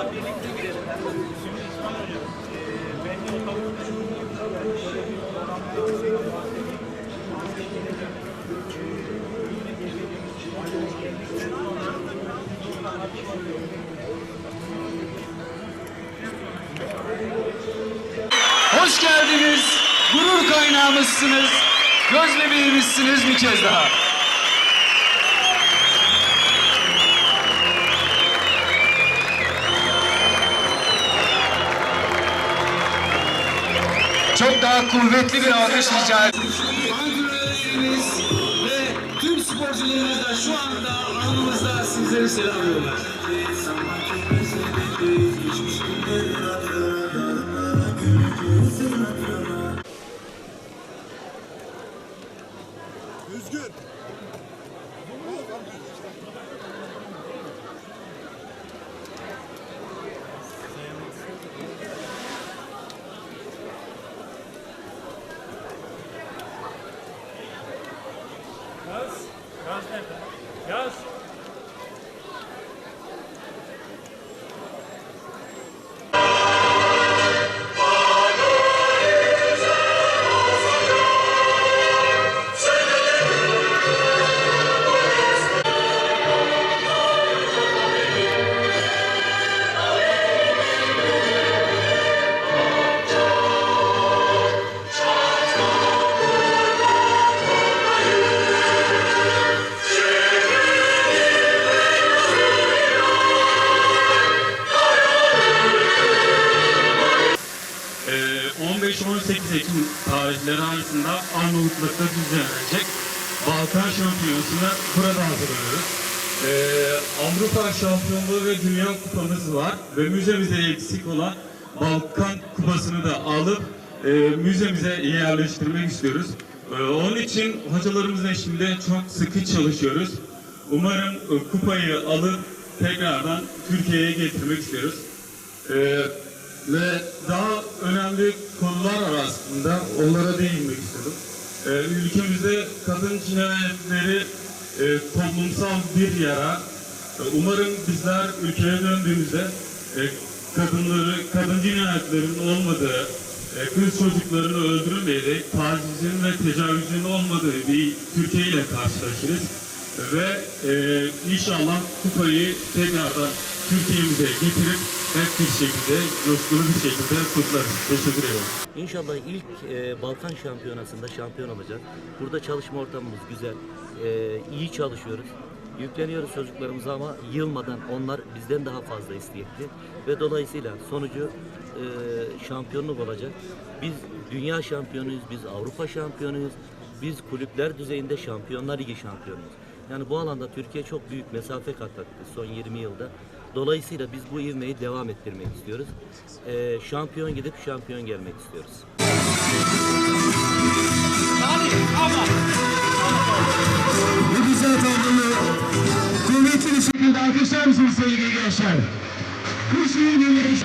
İnşallah birlikte girelim. Gelecek. Hoş geldiniz. Gurur kaynağımızsınız. Göz bebeğimizsiniz bir kez daha. Çok daha kuvvetli bir alkış rica ediyorum. Antrenörlerimiz ve tüm sporcularımız da şu anda alnımızda sizleri selamlıyorlar. Düzgün. Yaz. Yaz nerede? Ekim tarihleri arasında Arnavutluk'ta düzenlenecek Balkan Şampiyonası'na burada hazırlanıyoruz. Ee, Avrupa Şampiyonluğu ve Dünya Kupamız var ve müzemize eksik olan Balkan Kupası'nı da alıp e, müzemize yerleştirmek istiyoruz. Ee, onun için hocalarımızın eşliğinde çok sıkı çalışıyoruz. Umarım e, kupayı alıp tekrardan Türkiye'ye getirmek istiyoruz. Ee, ve daha önemli arasında onlara değinmek istiyorum. Ee, ülkemizde kadın cinayetleri e, toplumsal bir yara. Ee, umarım bizler ülkeye döndüğümüzde e, kadınları, kadın cinayetlerinin olmadığı, e, kız çocuklarını öldürülmeyerek tacizin ve tecavüzün olmadığı bir Türkiye ile karşılaşırız. Ve e, inşallah kupayı tekrardan Türkiye'mize getirip hep bir şekilde, coşkulu bir şekilde kutlarız. Teşekkür ederim. İnşallah ilk e, Balkan Şampiyonası'nda şampiyon olacağız. Burada çalışma ortamımız güzel. E, iyi çalışıyoruz. Yükleniyoruz çocuklarımıza ama yılmadan onlar bizden daha fazla istekli. Ve dolayısıyla sonucu e, şampiyonluk olacak. Biz dünya şampiyonuyuz, biz Avrupa şampiyonuyuz. Biz kulüpler düzeyinde Şampiyonlar Ligi şampiyonuyuz. Yani bu alanda Türkiye çok büyük mesafe kat etti son 20 yılda. Dolayısıyla biz bu ivmeyi devam ettirmek istiyoruz. Ee, şampiyon gidip şampiyon gelmek istiyoruz. Bu güzel tabloyu kuvvetli bir şekilde alkışlar mısınız sevgili gençler? Kuş yürüyüş.